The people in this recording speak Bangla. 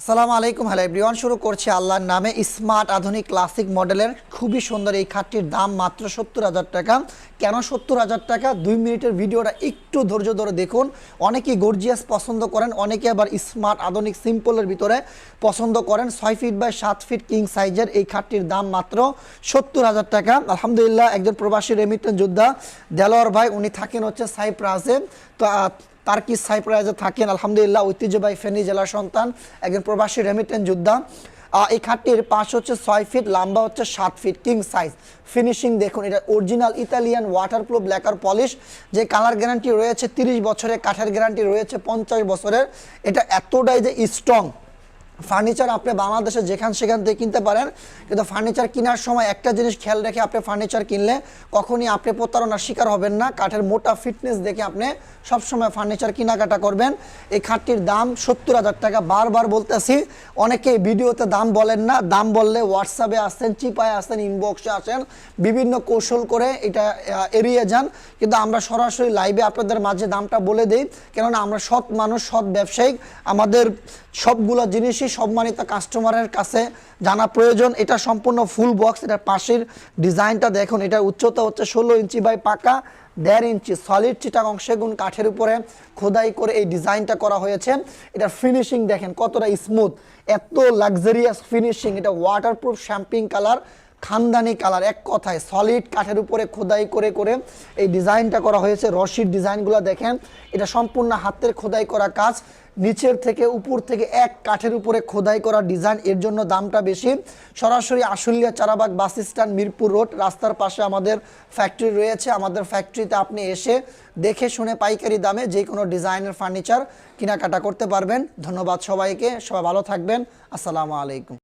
আসসালামু আলাইকুম। হ্যালো এভরিওয়ান, শুরু করছি আল্লাহর নামে স্মার্ট আধুনিক ক্লাসিক মডেলের। খুবই সুন্দর এই খাটটির দাম মাত্র সত্তর হাজার টাকা। কেন সত্তর হাজার টাকা? দুই মিনিটের ভিডিওটা একটু ধৈর্য ধরে দেখুন। অনেকেই গর্জিয়াস পছন্দ করেন অনেকে আবার স্মার্ট, আধুনিক সিম্পলের ভিতরে পছন্দ করেন। ছয় ফিট বাই সাত ফিট কিং সাইজের এই খাটটির দাম মাত্র সত্তর হাজার টাকা। আলহামদুলিল্লাহ, একজন প্রবাসী রেমিটেন্স যোদ্ধা দেলোয়ার ভাই, উনি থাকেন হচ্ছে সাইপ্রাসে। তো আহ, তার কি সাইপ্রাইজে থাকেন। আলহামদুলিল্লাহ ঐতিহ্যবাহী ফেনি জেলার সন্তান একজন প্রবাসী রেমিটেন যোদ্ধা। এই খাটটির পাশ হচ্ছে ছয় ফিট লম্বা হচ্ছে সাত ফিট কিং সাইজ। ফিনিশিং দেখুন এটা অরিজিনাল ইতালিয়ান ওয়াটার প্রুফ ব্ল্যাকার পলিশ যে কালার গ্যারান্টি রয়েছে তিরিশ বছরের কাঠের গ্যারান্টি রয়েছে পঞ্চাশ বছরের। এটা এতটাই যে স্ট্রং ফার্নিচার আপনি বাংলাদেশে যেখান সেখান থেকে কিনতে পারেন। কিন্তু ফার্নিচার কেনার সময় একটা জিনিস খেয়াল রেখে আপনি ফার্নিচার কিনলে কখনই আপনি প্রতারণার শিকার হবেন না। কাঠের মোটা ফিটনেস দেখে আপনি সবসময় ফার্নিচার কেনাকাটা করবেন। এই খাটটির দাম সত্তর হাজার টাকা। বারবার বলতেছি, অনেকে ভিডিওতে দাম বলেন না। দাম বললে হোয়াটসঅ্যাপে আসেন, চিপায় আসেন ইনবক্সে আসেন। বিভিন্ন কৌশল করে এটা এড়িয়ে যান। কিন্তু আমরা সরাসরি লাইভে আপনাদের মাঝে দামটা বলে দিই। কেননা আমরা সৎ মানুষ, সৎ ব্যবসায়িক। আমাদের সবগুলো জিনিসই সম্মানিত কাস্টমারের কাছে জানা প্রয়োজন। এটা সম্পূর্ণ ফুল বক্স এটার পাশের ডিজাইনটা দেখুন এটার উচ্চতা হচ্ছে ষোলো ইঞ্চি বাই পাকা, দেড় ইঞ্চি সলিড চিটাগং সেগুন কাঠের উপরে খোদাই করে এই ডিজাইনটা করা হয়েছে। এটার ফিনিশিং দেখেন কতটা স্মুথ এত লাক্সারিয়াস ফিনিশিং এটা ওয়াটারপ্রুফ শ্যাম্পিং কালার খানদানি কালার এক কথায় সলিড কাঠের উপরে খোদাই করে করে এই ডিজাইনটা করা হয়েছে। রশির ডিজাইনগুলো দেখেন, এটা সম্পূর্ণ হাতের খোদাই করা কাজ। নিচের থেকে উপর থেকে এক কাঠের উপরে খোদাই করা ডিজাইন। এর জন্য দামটা বেশি। সরাসরি Ashulia Charabag bus stand Mirpur road. রাস্তার পাশে আমাদের ফ্যাক্টরি রয়েছে। আমাদের ফ্যাক্টরিতে আপনি এসে দেখে শুনে পাইকারি দামে যে কোনো ডিজাইনের ফার্নিচার কেনাকাটা করতে পারবেন। ধন্যবাদ সবাইকে। সবাই ভালো থাকবেন। আসসালামু আলাইকুম।